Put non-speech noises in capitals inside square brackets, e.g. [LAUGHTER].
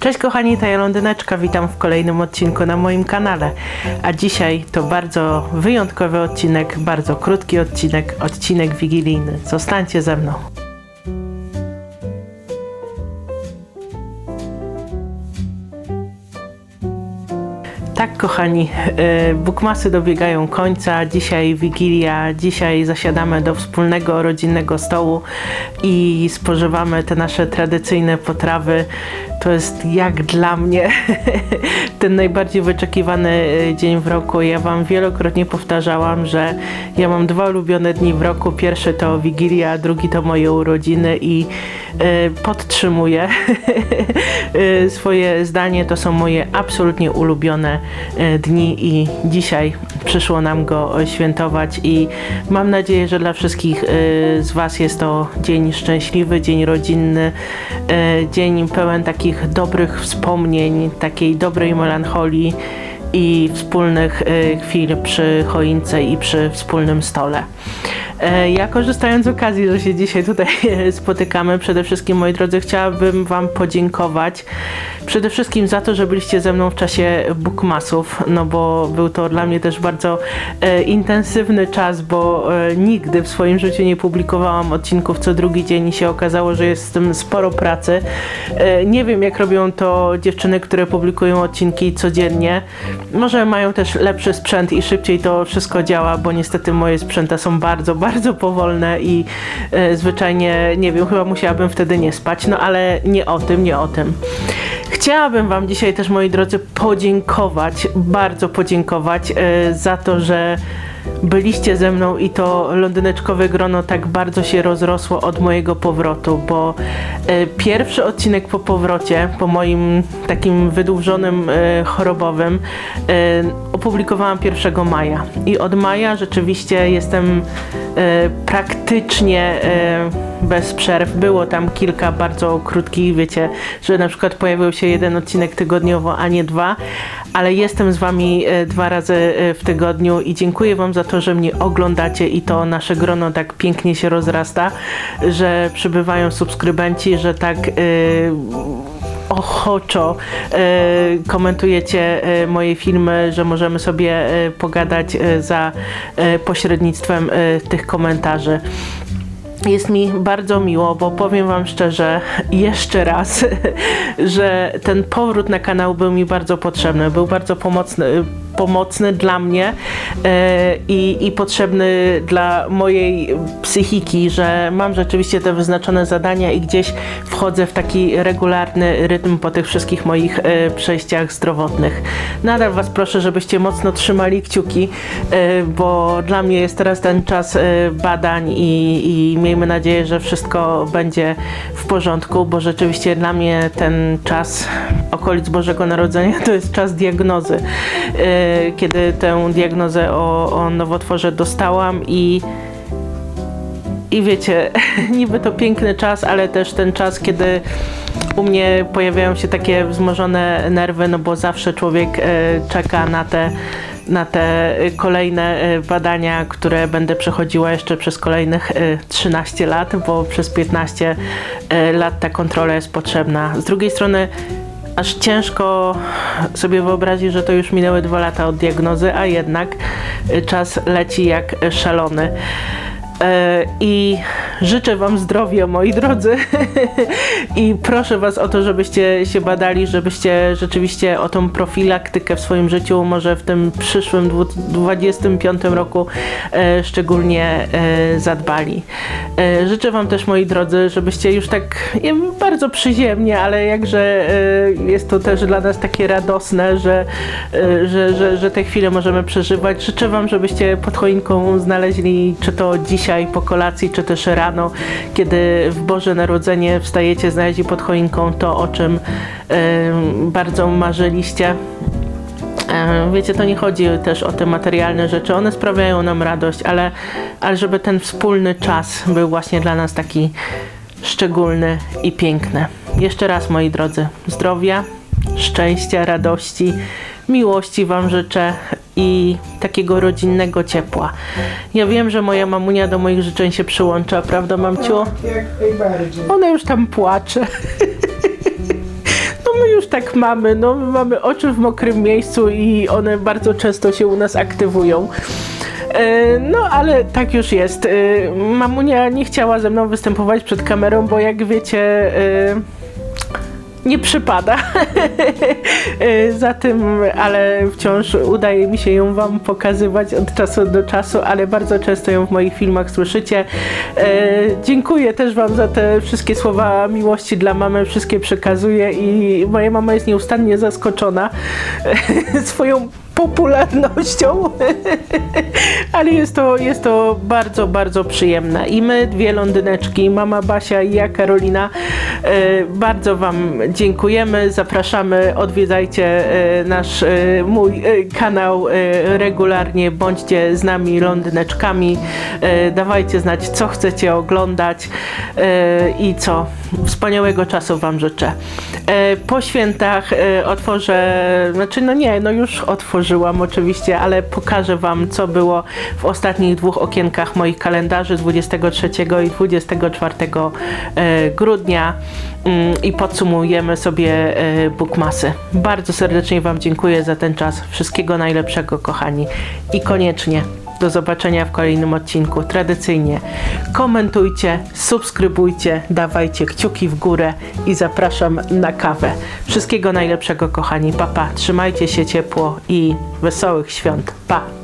Cześć kochani, to ja Londyneczka, witam w kolejnym odcinku na moim kanale. A dzisiaj to bardzo wyjątkowy odcinek, bardzo krótki odcinek, odcinek wigilijny. Zostańcie ze mną. Tak, kochani, e, Bukmasy dobiegają końca. Dzisiaj Wigilia, dzisiaj zasiadamy do wspólnego rodzinnego stołu i spożywamy te nasze tradycyjne potrawy. To jest jak dla mnie [LAUGHS] ten najbardziej wyczekiwany e, dzień w roku. Ja Wam wielokrotnie powtarzałam, że ja mam dwa ulubione dni w roku. Pierwszy to Wigilia, drugi to moje urodziny i e, podtrzymuję [LAUGHS] swoje zdanie. To są moje absolutnie ulubione dni i dzisiaj przyszło nam go świętować i mam nadzieję, że dla wszystkich e, z Was jest to dzień szczęśliwy, dzień rodzinny, e, dzień pełen takich dobrych wspomnień, takiej dobrej melancholii i wspólnych e, chwil przy choince i przy wspólnym stole. E, Ja korzystając z okazji, że się dzisiaj tutaj [LAUGHS] spotykamy, przede wszystkim moi drodzy, chciałabym Wam podziękować przede wszystkim za to, że byliście ze mną w czasie bookmasów, no bo był to dla mnie też bardzo e, intensywny czas, bo e, nigdy w swoim życiu nie publikowałam odcinków co drugi dzień i się okazało, że jest z tym sporo pracy. Nie wiem jak robią to dziewczyny, które publikują odcinki codziennie. Może mają też lepszy sprzęt i szybciej to wszystko działa, bo niestety moje sprzęta są bardzo, [LAUGHS] bardzo powolne i e, zwyczajnie, nie wiem, chyba musiałabym wtedy nie spać, no ale nie o tym, nie o tym. Chciałabym Wam dzisiaj też, moi drodzy, podziękować, bardzo podziękować e, za to, że byliście ze mną i to londyneczkowe grono tak bardzo się rozrosło od mojego powrotu, bo e, pierwszy odcinek po powrocie, po moim takim wydłużonym e, chorobowym, e, opublikowałam 1 maja. I od maja rzeczywiście jestem praktycznie bez przerw. Było tam kilka bardzo krótkich, wiecie, że na przykład pojawił się jeden odcinek tygodniowo, a nie dwa, ale jestem z wami e, dwa razy e, w tygodniu i dziękuję wam za to, że mnie oglądacie i to nasze grono tak pięknie się rozrasta, że przybywają subskrybenci, że tak e, ochoczo komentujecie moje filmy, że możemy sobie pogadać za pośrednictwem tych komentarzy. Jest mi bardzo miło, bo powiem Wam szczerze, jeszcze raz, [LAUGHS] że ten powrót na kanał był mi bardzo potrzebny, był bardzo pomocny, pomocny dla mnie i, i potrzebny dla mojej psychiki, że mam rzeczywiście te wyznaczone zadania i gdzieś wchodzę w taki regularny rytm po tych wszystkich moich e, przejściach zdrowotnych. Nadal Was proszę, żebyście mocno trzymali kciuki, e, bo dla mnie jest teraz ten czas e, badań i, i miejmy nadzieję, że wszystko będzie w porządku, bo rzeczywiście dla mnie ten czas okolic Bożego Narodzenia to jest czas diagnozy. E, Kiedy tę diagnozę o, o nowotworze dostałam i i wiecie, [LAUGHS] niby to piękny czas, ale też ten czas, kiedy u mnie pojawiają się takie wzmożone nerwy, no bo zawsze człowiek e, czeka na te, na te kolejne e, badania, które będę przechodziła jeszcze przez kolejnych e, 13 lat, bo przez 15 e, lat ta kontrola jest potrzebna. Z drugiej strony aż ciężko sobie wyobrazić, że to już minęły dwa lata od diagnozy, a jednak czas leci jak szalony. E, I życzę Wam zdrowia, moi drodzy. [LAUGHS] I proszę Was o to, żebyście się badali, żebyście rzeczywiście o tą profilaktykę w swoim życiu, może w tym przyszłym 2025 roku e, szczególnie e, zadbali. Życzę Wam też, moi drodzy, żebyście już tak bardzo przyziemnie, ale jakże jest to też dla nas takie radosne, że, że, że, że te chwile możemy przeżywać. Życzę Wam, żebyście pod choinką znaleźli, czy to dzisiaj po kolacji, czy też rano, kiedy w Boże Narodzenie wstajecie, znaleźli pod choinką to, o czym bardzo marzyliście. E, Wiecie, to nie chodzi też o te materialne rzeczy, one sprawiają nam radość, ale, ale żeby ten wspólny czas był właśnie dla nas taki szczególny i piękny. Jeszcze raz, moi drodzy, zdrowia, szczęścia, radości, miłości Wam życzę i takiego rodzinnego ciepła. Ja wiem, że moja mamunia do moich życzeń się przyłącza, prawda, mamciu? Tak, jak najbardziej. Ona już tam płacze. No my już tak mamy. No, my mamy oczy w mokrym miejscu i one bardzo często się u nas aktywują. E, No, ale tak już jest. E, Mamunia nie chciała ze mną występować przed kamerą, bo jak wiecie, e, nie przypada E, [LAUGHS] za tym, ale wciąż udaje mi się ją Wam pokazywać od czasu do czasu, ale bardzo często ją w moich filmach słyszycie. E, dziękuję też Wam za te wszystkie słowa miłości dla mamy, wszystkie przekazuję i moja mama jest nieustannie zaskoczona [LAUGHS] swoją popularnością, [LAUGHS] ale jest to, jest to bardzo, bardzo przyjemne. I my, dwie Londyneczki, mama Basia i ja, Karolina, e, bardzo Wam dziękujemy, zapraszamy, odwiedzajcie e, nasz, e, mój kanał regularnie, bądźcie z nami Londyneczkami, dawajcie znać, co chcecie oglądać i co. Wspaniałego czasu Wam życzę. Po świętach otworzę, znaczy no nie, no już otworzyłam oczywiście, ale pokażę Wam, co było w ostatnich dwóch okienkach moich kalendarzy z 23 i 24 e, grudnia Mm, i podsumujemy sobie e, Bookmasy. Bardzo serdecznie Wam dziękuję za ten czas. Wszystkiego najlepszego, kochani. I koniecznie do zobaczenia w kolejnym odcinku. Tradycyjnie komentujcie, subskrybujcie, dawajcie kciuki w górę i zapraszam na kawę. Wszystkiego najlepszego, kochani. Papa, pa. trzymajcie się ciepło i wesołych świąt. Pa!